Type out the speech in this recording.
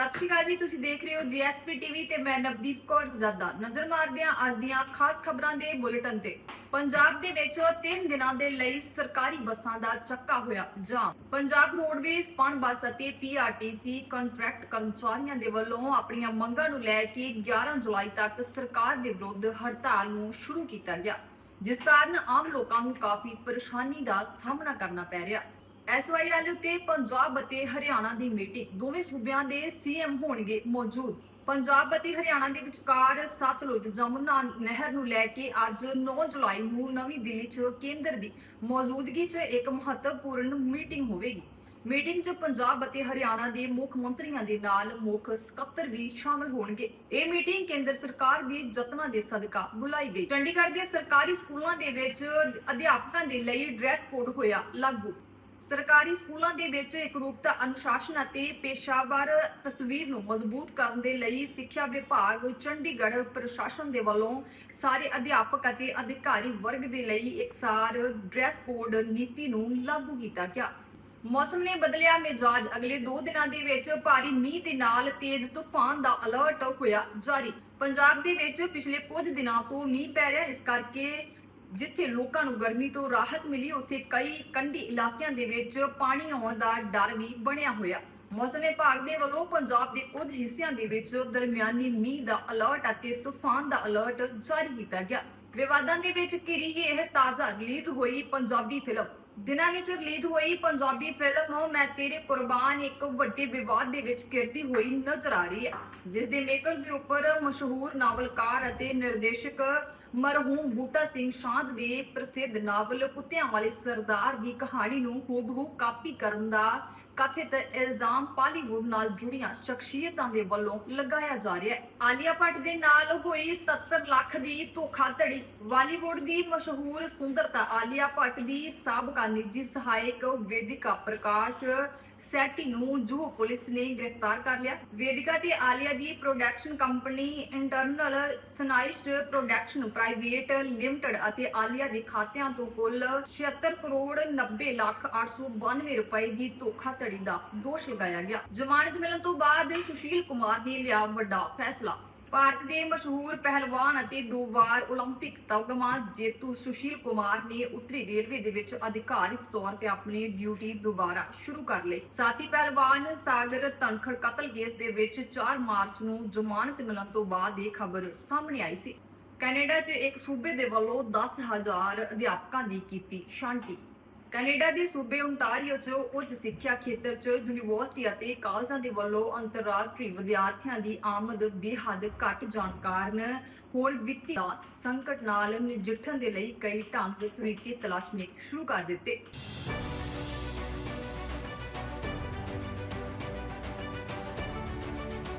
ਸਤਿ ਸ਼੍ਰੀ ਅਕਾਲ ਜੀ, ਤੁਸੀਂ ਦੇਖ ਰਹੇ ਹੋ ਜੀਐਸਪੀ ਟੀਵੀ ਤੇ ਮੈਂ ਨਵਦੀਪ ਕੌਰ ਜੱਦਾ ਨਜ਼ਰ ਮਾਰਦੇ ਹਾਂ ਅੱਜ ਦੀਆਂ ਖਾਸ ਖਬਰਾਂ ਦੇ ਬੁਲੇਟਿਨ ਤੇ। ਪੰਜਾਬ ਦੇ ਵਿੱਚ 3 ਦਿਨਾਂ ਦੇ ਲਈ ਸਰਕਾਰੀ ਬੱਸਾਂ ਦਾ ਚੱਕਾ ਹੋਇਆ ਜਾਮ। ਪੰਜਾਬ ਰੋਡਵੇਜ਼, ਪਣ ਬੱਸ ਅਤੇ ਪੀਆਰਟੀਸੀ ਕੰਟਰੈਕਟ ਕਰਮਚਾਰੀਆਂ ਦੇ ਵੱਲੋਂ ਆਪਣੀਆਂ ਮੰਗਾਂ ਨੂੰ ਲੈ ਕੇ 11 ਜੁਲਾਈ ਤੱਕ ਸਰਕਾਰ ਦੇ ਵਿਰੁੱਧ ਹੜਤਾਲ ਨੂੰ ਸ਼ੁਰੂ ਕੀਤਾ ਗਿਆ, ਜਿਸ ਕਾਰਨ ਆਮ ਲੋਕਾਂ ਨੂੰ ਕਾਫੀ ਪਰੇਸ਼ਾਨੀ ਦਾ ਸਾਹਮਣਾ ਕਰਨਾ ਪੈ ਰਿਹਾ। ਐਸਵਾਈਐਲ ਉੱਤੇ ਪੰਜਾਬ ਅਤੇ ਹਰਿਆਣਾ ਦੀ ਮੀਟਿੰਗ, ਦੋਵੇਂ ਸੂਬਿਆਂ ਦੇ ਸੀਐਮ ਹੋਣਗੇ ਮੌਜੂਦ। ਪੰਜਾਬ ਅਤੇ ਹਰਿਆਣਾ ਦੇ ਵਿਚਕਾਰ ਸਤਲੁਜ ਜਮੁਨਾ ਨਹਿਰ ਨੂੰ ਲੈ ਕੇ ਅੱਜ 9 ਜੁਲਾਈ ਨੂੰ ਨਵੀਂ ਦਿੱਲੀ 'ਚ ਕੇਂਦਰ ਦੀ ਮੌਜੂਦਗੀ 'ਚ ਇੱਕ ਮਹੱਤਵਪੂਰਨ ਮੀਟਿੰਗ ਹੋਵੇਗੀ। ਮੀਟਿੰਗ 'ਚ ਪੰਜਾਬ ਅਤੇ ਹਰਿਆਣਾ ਦੇ ਮੁੱਖ ਮੰਤਰੀਆਂ ਦੇ ਨਾਲ ਮੁੱਖ ਸਕੱਤਰ ਵੀ ਸ਼ਾਮਲ ਹੋਣਗੇ। ਇਹ ਮੀਟਿੰਗ ਕੇਂਦਰ ਸਰਕਾਰ ਦੇ ਯਤਨਾਂ ਦੇ ਸਦਕਾ ਬੁਲਾਈ ਗਈ। ਚੰਡੀਗੜ੍ਹ ਦੇ ਸਰਕਾਰੀ ਸਕੂਲਾਂ ਦੇ ਵਿੱਚ ਅਧਿਆਪਕਾਂ ਦੇ ਲਈ ਡਰੈਸ ਕੋਡ ਹੋਇਆ ਲਾਗੂ। ਸਰਕਾਰੀ ਸਕੂਲਾਂ ਦੇ ਵਿੱਚ ਇਕਰੂਪਤਾ ਅਨੁਸ਼ਾਸਨ ਅਤੇ ਪੇਸ਼ਾਵਰ ਤਸਵੀਰ ਨੂੰ ਮਜ਼ਬੂਤ ਕਰਨ ਦੇ ਲਈ ਸਿੱਖਿਆ ਵਿਭਾਗ ਚੰਡੀਗੜ੍ਹ ਪ੍ਰਸ਼ਾਸਨ ਦੇ ਵੱਲੋਂ ਸਾਰੇ ਅਧਿਆਪਕ ਅਤੇ ਅਧਿਕਾਰੀ ਵਰਗ ਦੇ ਲਈ ਇਕਸਾਰ ਡਰੈਸ ਕੋਡ ਨੀਤੀ ਨੂੰ ਲਾਗੂ ਕੀਤਾ ਗਿਆ। ਮੌਸਮ ਨੇ ਬਦਲਿਆ ਮਿਜਾਜ। ਅਗਲੇ 2 ਦਿਨਾਂ ਦੇ ਵਿੱਚ ਭਾਰੀ ਮੀਂਹ ਦੇ ਨਾਲ ਤੇਜ਼ ਤੂਫਾਨ ਦਾ ਅਲਰਟ ਹੋਇਆ ਜਾਰੀ। ਪੰਜਾਬ ਦੇ ਵਿੱਚ ਪਿਛਲੇ ਕੁਝ ਦਿਨਾਂ ਤੋਂ ਮੀਂਹ ਪੈ ਰਿਹਾ ਇਸ ਕਰਕੇ ਜਿੱਥੇ ਲੋਕਾਂ ਨੂੰ ਗਰਮੀ ਤੋਂ ਰਾਹਤ ਮਿਲੀ, ਉੱਥੇ ਕਈ ਕੰਢੀ ਇਲਾਕਿਆਂ ਦੇ ਵਿੱਚ ਪਾਣੀ ਆਉਣ ਦਾ ਡਰ ਵੀ ਬਣਿਆ ਹੋਇਆ। ਮੌਸਮ ਵਿਭਾਗ ਦੇ ਵੱਲੋਂ ਪੰਜਾਬ ਦੇ ਕੁਝ ਹਿੱਸਿਆਂ ਦੇ ਵਿੱਚ ਦਰਮਿਆਨੀ ਮੀਂਹ ਦਾ ਅਲਰਟ ਅਤੇ ਤੂਫਾਨ ਦਾ ਅਲਰਟ ਜਾਰੀ ਕੀਤਾ ਗਿਆ। ਵਿਵਾਦਾਂ ਦੇ ਵਿੱਚ ਘਿਰੀ ਇਹ ਤਾਜ਼ਾ ਰਿਲੀਜ਼ ਹੋਈ ਪੰਜਾਬੀ ਫਿਲਮ ਦਿਨਾਂ ਵਿੱਚ ਰਿਲੀਜ਼ ਹੋਈ ਪੰਜਾਬੀ ਫਿਲਮ ਮੈਂ ਤੇਰੇ ਕੁਰਬਾਨ ਇੱਕ ਵੱਡੇ ਵਿਵਾਦ ਦੇ ਵਿੱਚ ਘਿਰਦੀ ਹੋਈ ਨਜ਼ਰ ਆ ਰਹੀ ਹੈ, ਜਿਸ ਦੇ ਮੇਕਰਸ ਦੇ ਉੱਪਰ ਮਸ਼ਹੂਰ ਨਾਵਲਕਾਰ ਅਤੇ ਨਿਰਦੇਸ਼ਕ ਮਰਹੂਮ ਬੂਟਾ ਸਿੰਘ ਸ਼ਾਂਤ ਦੇ ਪ੍ਰਸਿੱਧ ਨਾਵਲ ਕੁੱਤਿਆਂ ਵਾਲੇ ਸਰਦਾਰ ਦੀ ਕਹਾਣੀ ਨੂੰ ਹੂਬਹੂ ਕਾਪੀ ਕਰਨ ਦਾ ਕਥਿਤ ਇਲਜ਼ਾਮ ਬਾਲੀਵੁੱਡ ਨਾਲ ਜੁੜੀਆਂ ਸ਼ਖਸੀਅਤਾਂ ਦੇ ਵੱਲੋਂ ਲਗਾਇਆ ਜਾ ਰਿਹਾ ਹੈ। ਆਲੀਆ ਭੱਟ ਦੇ ਨਾਲ ਹੋਈ 77 ਲੱਖ ਦੀ ਧੋਖਾਧੜੀ। ਬਾਲੀਵੁੱਡ ਦੀ ਮਸ਼ਹੂਰ ਸੁੰਦਰਤਾ ਆਲੀਆ ਭੱਟ ਦੀ ਸਾਬਕਾ ਨਿੱਜੀ ਸਹਾਇਕ ਵੇਦਿਕਾ ਪ੍ਰਕਾਸ਼ ਸੈਟੀ ਨੂੰ ਜੂਹ ਪੁਲਿਸ ਨੇ ਗ੍ਰਿਫਤਾਰ ਕਰ ਲਿਆ। ਵੇਦਿਕਾ ਤੇ ਆਲੀਆ ਦੀ production company eternal sunshine production private limited ਅਤੇ ਆਲੀਆ ਦੇ ਖਾਤਿਆਂ ਤੋਂ ਕੁੱਲ 76 ਕਰੋੜ 90 ਲੱਖ 892 ਰੁਪਏ ਦੀ ਧੋਖਾਧੜੀ ਦਾ ਦੋਸ਼ ਲਗਾਇਆ ਗਿਆ। ਜ਼ਮਾਨਤ ਮਿਲਣ ਤੋਂ ਬਾਅਦ ਸੁਸ਼ੀਲ ਕੁਮਾਰ ਨੇ ਲਿਆ ਵੱਡਾ ਫੈਸਲਾ। ਭਾਰਤ ਦੇ ਮਸ਼ਹੂਰ ਪਹਿਲਵਾਨ ਅਤੇ ਦੋ ਵਾਰ 올림픽 ਤਗਮਾ ਜੇਤੂ ਸੁਸ਼ੀਲ ਕੁਮਾਰ ਨੇ ਉੱਤਰੀ ਰੇਲਵੇ ਦੇ ਵਿੱਚ ਅਧਿਕਾਰਿਤ ਤੌਰ ਤੇ ਆਪਣੀ ਡਿਊਟੀ ਦੁਬਾਰਾ ਸ਼ੁਰੂ ਕਰ ਲਈ ਸਾਥੀ ਪਹਿਲਵਾਨ ਸਾਗਰ ਧਨਖੜ ਕਤਲ ਕੇਸ ਦੇ ਵਿੱਚ 4 ਮਾਰਚ ਨੂੰ ਜ਼ਮਾਨਤ ਮਿਲਣ ਤੋਂ ਬਾਅਦ ਇਹ ਖਬਰ ਸਾਹਮਣੇ ਆਈ ਸੀ ਕੈਨੇਡਾ 'ਚ ਇੱਕ ਸੂਬੇ ਦੇ ਵੱਲੋਂ 10000 ਅਧਿਆਪਕਾਂ ਦੀ ਕੀਤੀ ਸ਼ਾਂਤੀ ਕੈਨੇਡਾ ਦੇ ਸੂਬੇ ਓਨਟਾਰੀਓ 'ਚ ਉੱਚ ਸਿੱਖਿਆ ਖੇਤਰ 'ਚ ਯੂਨੀਵਰਸਿਟੀ ਅਤੇ ਕਾਲਜਾਂ ਦੇ ਵੱਲੋਂ ਅੰਤਰਰਾਸ਼ਟਰੀ ਵਿਦਿਆਰਥੀਆਂ ਦੀ ਆਮਦ ਬੇਹੱਦ ਘੱਟ ਜਾਣ ਕਾਰਨ ਹੋਰ ਵਿੱਤੀ ਸੰਕਟ ਨਾਲ ਨਜਿੱਠਣ ਦੇ ਲਈ ਕਈ ਢੰਗ ਤਰੀਕੇ ਤਲਾਸ਼ਣੇ ਸ਼ੁਰੂ ਕਰ ਦਿੱਤੇ।